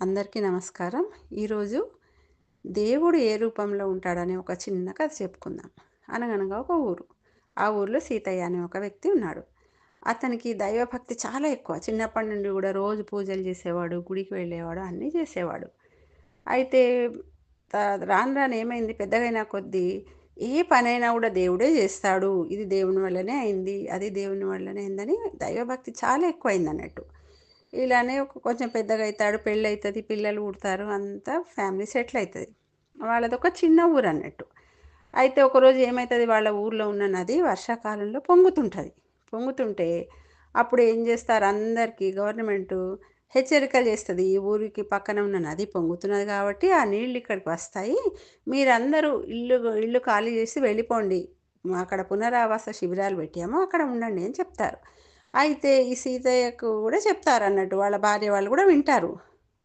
అందరికీ నమస్కారం. ఈరోజు దేవుడు ఏ రూపంలో ఉంటాడనే ఒక చిన్న కథ చెప్పుకుందాం. అనగనగా ఒక ఊరు. ఆ ఊర్లో సీతయ్య అనే ఒక వ్యక్తి ఉన్నాడు. అతనికి దైవభక్తి చాలా ఎక్కువ. చిన్నప్పటి నుండి కూడా రోజు పూజలు చేసేవాడు గుడికి వెళ్ళేవాడు అన్నీ చేసేవాడు. అయితే రాను రాను ఏమైంది? పెద్దగైనా కొద్దీ ఏ పనైనా కూడా దేవుడే చేస్తాడు. ఇది దేవుని వల్లనే అయింది అది దేవుని వల్లనే అయిందని దైవభక్తి చాలా ఎక్కువైంది అన్నట్టు ఇలానే ఒక కొంచెం పెద్దగా అవుతాడు పెళ్ళి అవుతుంది పిల్లలు పుడతారు అంతా ఫ్యామిలీ సెటిల్ అవుతుంది వాళ్ళది ఒక చిన్న ఊరు అన్నట్టు అయితే ఒకరోజు ఏమవుతుంది వాళ్ళ ఊర్లో ఉన్న నది వర్షాకాలంలో పొంగుతుంటుంది. పొంగుతుంటే అప్పుడు ఏం చేస్తారు అందరికీ గవర్నమెంట్ హెచ్చరికలు చేస్తుంది ఈ ఊరికి పక్కన ఉన్న నది పొంగుతున్నది కాబట్టి ఆ నీళ్ళు ఇక్కడికి వస్తాయి. మీరందరూ ఇల్లు ఇల్లు ఖాళీ చేసి వెళ్ళిపోండి. అక్కడ పునరావాస శిబిరాలు పెట్టాము అక్కడ ఉండండి అని చెప్తారు. అయితే ఈ సీతయ్యకు కూడా చెప్తారు అన్నట్టు వాళ్ళ భార్య వాళ్ళు కూడా వింటారు.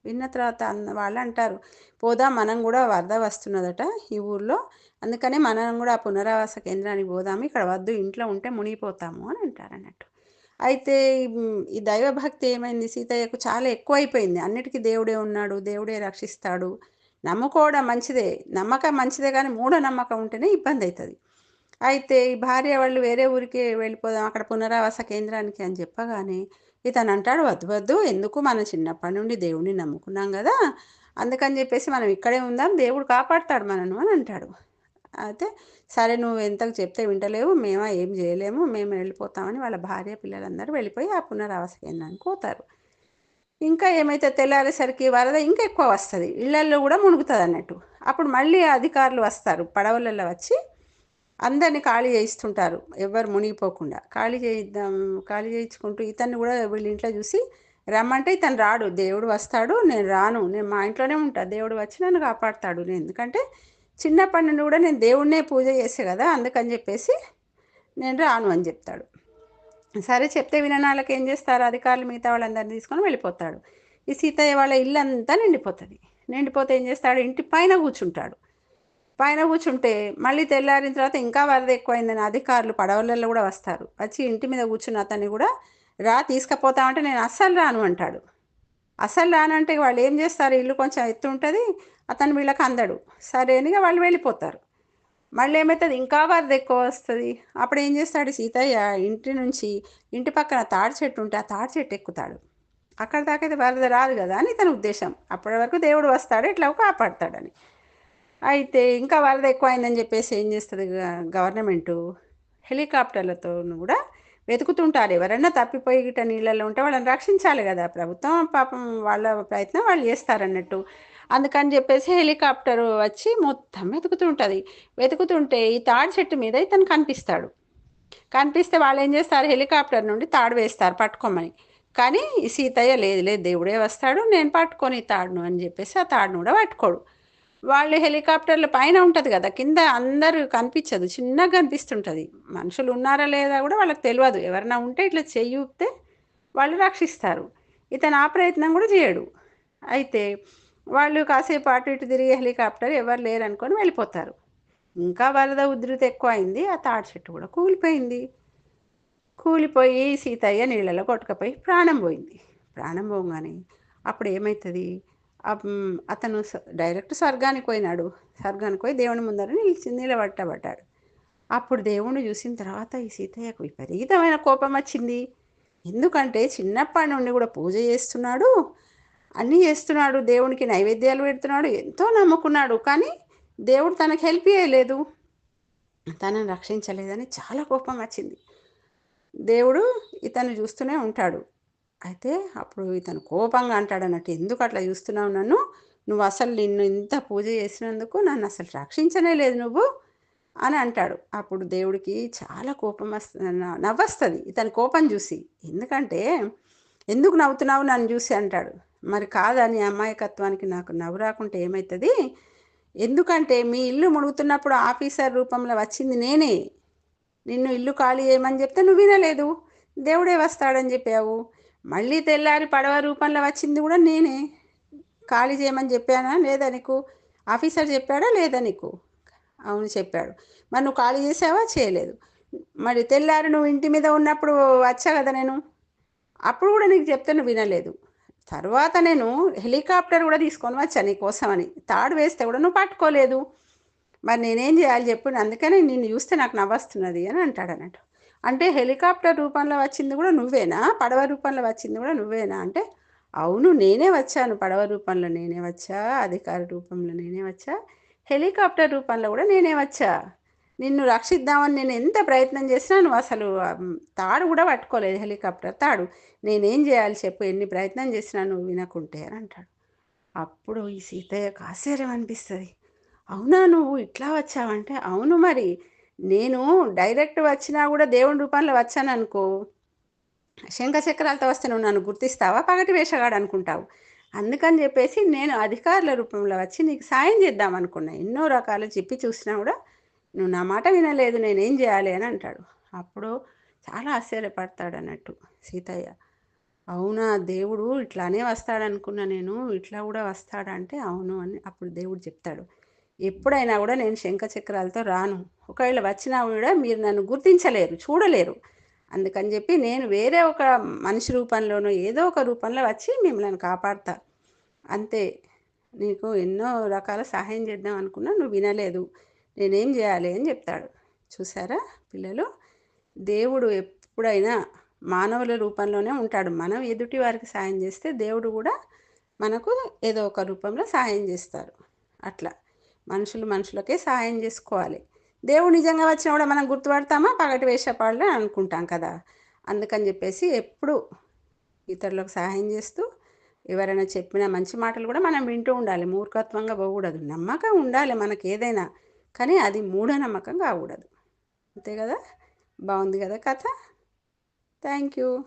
విన్న తర్వాత అన్న వాళ్ళు అంటారు పోదాం మనం కూడా వరద వస్తున్నదట ఈ ఊర్లో. అందుకనే మనం కూడా ఆ పునరావాస కేంద్రానికి పోదాము. ఇక్కడ వద్దు ఇంట్లో ఉంటే మునిగిపోతాము అని అంటారు అన్నట్టు అయితే ఈ- ఈ దైవభక్తి ఏమైంది? సీతయ్యకు చాలా ఎక్కువైపోయింది. అన్నిటికీ దేవుడే ఉన్నాడు దేవుడే రక్షిస్తాడు. నమ్ముకోవడం మంచిదే. నమ్మకం మంచిదే కానీ మూఢనమ్మకం ఉంటేనే ఇబ్బంది అవుతుంది అయితే ఈ భార్య వాళ్ళు వేరే ఊరికి వెళ్ళిపోదాం అక్కడ పునరావాస కేంద్రానికి అని చెప్పగానే ఇతను అంటాడు వద్దు వద్దు ఎందుకు? మనం చిన్నప్పటి నుండి దేవుడిని నమ్ముకున్నాం కదా అందుకని చెప్పేసి మనం ఇక్కడే ఉందాం దేవుడు కాపాడతాడు మనను అని అంటాడు. అయితే సరే నువ్వు ఎంతకు చెప్తే వింటలేవు మేమా ఏం చేయలేము మేము వెళ్ళిపోతామని వాళ్ళ భార్య పిల్లలందరూ వెళ్ళిపోయి ఆ పునరావాస కేంద్రానికి పోతారు. ఇంకా ఏమైతే తెల్లారేసరికి వరద ఇంకా ఎక్కువ వస్తుంది ఇళ్ళల్లో కూడా మునుగుతుంది అన్నట్టు అప్పుడు మళ్ళీ అధికారులు వస్తారు పడవలలో వచ్చి అందరిని ఖాళీ చేయిస్తుంటారు. ఎవరు మునిగిపోకుండా. ఖాళీ చేయిద్దాం ఖాళీ చేయించుకుంటూ ఇతన్ని కూడా వీళ్ళ ఇంట్లో చూసి రమ్మంటే ఇతను రాడు. దేవుడు వస్తాడు నేను రాను. నేను మా ఇంట్లోనే ఉంటా. దేవుడు వచ్చి నన్ను కాపాడుతాడు. నేను ఎందుకంటే చిన్నప్పటి నుండి కూడా నేను దేవుడినే పూజ చేసే కదా అందుకని చెప్పేసి నేను రాను అని చెప్తాడు. సరే చెప్తే విననాళ్ళకి ఏం చేస్తారు? అధికారులు మిగతా వాళ్ళందరినీ తీసుకొని వెళ్ళిపోతాడు. ఈ సీతయ్య వాళ్ళ ఇల్లు అంతా నిండిపోతుంది. నిండిపోతే ఏం చేస్తాడు? ఇంటి పైన కూర్చుంటాడు. పైన కూర్చుంటే మళ్ళీ తెల్లారిన తర్వాత ఇంకా వరద ఎక్కువైందని అధికారులు పడవలలో కూడా వస్తారు. వచ్చి ఇంటి మీద కూర్చున్న అతన్ని కూడా రా తీసుకుపోతామంటే నేను అస్సలు రాను అంటాడు. అస్సలు రానంటే వాళ్ళు ఏం చేస్తారు? ఇల్లు కొంచెం ఎత్తు ఉంటుంది అతను వీళ్ళకి అందడు. సరే అని వాళ్ళు వెళ్ళిపోతారు. మళ్ళీ ఏమవుతుంది ఇంకా వరద ఎక్కువ వస్తుంది. అప్పుడు ఏం చేస్తాడు? సీతయ్య ఇంటి నుంచి ఇంటి పక్కన తాడి చెట్టు ఉంటే ఆ తాడి చెట్టు ఎక్కుతాడు. అక్కడ దాకైతే వరద రాదు కదా అని తన ఉద్దేశం. అప్పటి వరకు దేవుడు వస్తాడు ఇట్లా కాపాడతాడని. అయితే ఇంకా వరద ఎక్కువైందని చెప్పేసి ఏం చేస్తుంది గవర్నమెంటు? హెలికాప్టర్లతో కూడా వెతుకుతుంటారు. ఎవరైనా తప్పిపోయి గిట్ట నీళ్ళల్లో ఉంటే వాళ్ళని రక్షించాలి కదా. ప్రభుత్వం పాపం వాళ్ళ ప్రయత్నం వాళ్ళు చేస్తారన్నట్టు. అందుకని చెప్పేసి హెలికాప్టర్ వచ్చి మొత్తం వెతుకుతుంటుంది. వెతుకుతుంటే ఈ తాడి చెట్టు మీద ఇతను కనిపిస్తాడు. కనిపిస్తే వాళ్ళు ఏం చేస్తారు? హెలికాప్టర్ నుండి తాడు వేస్తారు పట్టుకోమని. కానీ ఈ సీతయ్య లేదు లేదు దేవుడే వస్తాడు నేను పట్టుకొని తాడును అని చెప్పేసి ఆ తాడును కూడా పట్టుకోడు. వాళ్ళు హెలికాప్టర్ల పైన ఉంటుంది కదా కింద అందరూ కనిపించదు చిన్నగా కనిపిస్తుంటుంది మనుషులు ఉన్నారా లేదా కూడా వాళ్ళకి తెలియదు ఎవరైనా ఉంటే ఇట్లా చెయ్యి ఊపితే వాళ్ళు రక్షిస్తారు. ఇతను ఆ ప్రయత్నం కూడా చేయడు. అయితే వాళ్ళు కాసేపు అటు ఇటు తిరిగి హెలికాప్టర్ ఎవరు లేరు అనుకొని వెళ్ళిపోతారు. ఇంకా వరద ఉధృతి ఎక్కువ అయింది ఆ తాడి చెట్టు కూడా కూలిపోయింది. కూలిపోయి సీతయ్య నీళ్ళలో కొట్టుకపోయి ప్రాణం పోయింది. ప్రాణం పోగానే అప్పుడు ఏమవుతుంది అతను డైరెక్ట్ స్వర్గానికి పోయినాడు. స్వర్గానికి పోయి దేవుని ముందర నిలిచి నిలబట్టబడ్డాడు. అప్పుడు దేవుణ్ణి చూసిన తర్వాత ఈ సీతయ్యకు విపరీతమైన కోపం వచ్చింది. ఎందుకంటే చిన్నప్పటి నుండి కూడా పూజ చేస్తున్నాడు అన్నీ చేస్తున్నాడు దేవునికి నైవేద్యాలు పెడుతున్నాడు ఎంతో నమ్ముకున్నాడు. కానీ దేవుడు తనకు హెల్ప్ చేయలేదు. తనను రక్షించలేదని చాలా కోపం వచ్చింది. దేవుడు ఇతను చూస్తూనే ఉంటాడు. అయితే అప్పుడు ఇతను కోపంగా అంటాడు అన్నట్టు ఎందుకు అట్లా చూస్తున్నావు నన్ను? నువ్వు అసలు నిన్ను ఇంత పూజ చేసినందుకు నన్ను అసలు రక్షించనే లేదు నువ్వు అని అంటాడు. అప్పుడు దేవుడికి చాలా కోపం వస్తుంది నవ్వస్తుంది. ఇతని కోపం చూసి ఎందుకంటే ఎందుకు నవ్వుతున్నావు నన్ను చూసి అంటాడు. మరి కాదని అమాయకత్వానికి నాకు నవ్వు రాకుంటే ఏమవుతుంది ఎందుకంటే మీ ఇల్లు మునుగుతున్నప్పుడు ఆఫీసర్ రూపంలో వచ్చింది నేనే. నిన్ను ఇల్లు ఖాళీ చేయమని చెప్తే నువ్వు వినలేదు. దేవుడే వస్తాడని చెప్పావు. మళ్ళీ తెల్లారి పడవ రూపంలో వచ్చింది కూడా నేనే. ఖాళీ చేయమని చెప్పానా? లేదా నీకు? ఆఫీసర్ చెప్పాడా? లేదా నీకు? అవును చెప్పాడు. మరి నువ్వు ఖాళీ చేసావా? చేయలేదు. మరి తెల్లారి నువ్వు ఇంటి మీద ఉన్నప్పుడు వచ్చా కదా నేను? అప్పుడు కూడా నీకు చెప్తే నువ్వు వినలేదు. తర్వాత నేను హెలికాప్టర్ కూడా తీసుకొని వచ్చా నీ కోసమని. తాడు వేస్తే కూడా నువ్వు పట్టుకోలేదు. మరి నేనేం చేయాలి చెప్పు. అందుకని నిన్ను చూస్తే నాకు నవ్వస్తున్నది అని అంటాడు అన్నట్టు అంటే హెలికాప్టర్ రూపంలో వచ్చింది కూడా నువ్వేనా? పడవ రూపంలో వచ్చింది కూడా నువ్వేనా? అంటే అవును నేనే వచ్చాను. పడవ రూపంలో నేనే వచ్చా అధికార రూపంలో నేనే వచ్చా హెలికాప్టర్ రూపంలో కూడా నేనే వచ్చా. నిన్ను రక్షిద్దామని నేను ఎంత ప్రయత్నం చేసినా నువ్వు అసలు తాడు కూడా పట్టుకోలేదు హెలికాప్టర్. తాడు నేనేం చేయాలి చెప్పు ఎన్ని ప్రయత్నం చేసినా నువ్వు వినకుంటే అని అంటాడు. అప్పుడు ఈ సీతయ్యకు ఆశ్చర్యం అనిపిస్తుంది. అవునా నువ్వు ఇట్లా వచ్చావంటే? అవును మరి. నేను డైరెక్ట్ వచ్చినా కూడా దేవుని రూపంలో వచ్చాను అనుకో శంఖచక్రాలతో వస్తే నువ్వు నన్ను గుర్తిస్తావా? పగటి వేషగాడు అనుకుంటావు. అందుకని చెప్పేసి నేను అధికారుల రూపంలో వచ్చి నీకు సాయం చేద్దాం అనుకున్నా. ఎన్నో రకాలు చెప్పి చూసినా కూడా నువ్వు నా మాట వినలేదు నేనేం చేయాలి అని అంటాడు. అప్పుడు చాలా ఆశ్చర్యపడతాడు అన్నట్టు సీతయ్య. అవునా దేవుడు ఇట్లానే వస్తాడనుకున్నా నేను. ఇట్లా కూడా వస్తాడంటే అవును అని అప్పుడు దేవుడు చెప్తాడు. ఎప్పుడైనా కూడా నేను శంఖచక్రాలతో రాను. ఒకవేళ వచ్చినా కూడా మీరు నన్ను గుర్తించలేరు చూడలేరు. అందుకని చెప్పి నేను వేరే ఒక మనిషి రూపంలోనో ఏదో ఒక రూపంలో వచ్చి మిమ్మల్ని కాపాడతా. అంతే. నీకు ఎన్నో రకాల సహాయం చేద్దాం అనుకున్నా నువ్వు వినలేదు. నేనేం చేయాలి అని చెప్తాడు. చూసారా పిల్లలు? దేవుడు ఎప్పుడైనా మానవుల రూపంలోనే ఉంటాడు. మనం ఎదుటి వారికి సాయం చేస్తే దేవుడు కూడా మనకు ఏదో ఒక రూపంలో సహాయం చేస్తారు అట్లా. మనుషులు మనుషులకే సహాయం చేసుకోవాలి. దేవుడు నిజంగా వచ్చినా కూడా మనం గుర్తుపడతామా? పగటి వేషపాళ్ళు అనుకుంటాం కదా. అందుకని చెప్పేసి ఎప్పుడు ఇతరులకు సహాయం చేస్తూ ఎవరైనా చెప్పిన మంచి మాటలు కూడా మనం వింటూ ఉండాలి. మూర్ఖత్వంగా పోకూడదు. నమ్మకం ఉండాలి మనకి ఏదైనా. కానీ అది మూఢనమ్మకం కాకూడదు. అంతే కదా? బాగుంది కదా కథ? Thank you.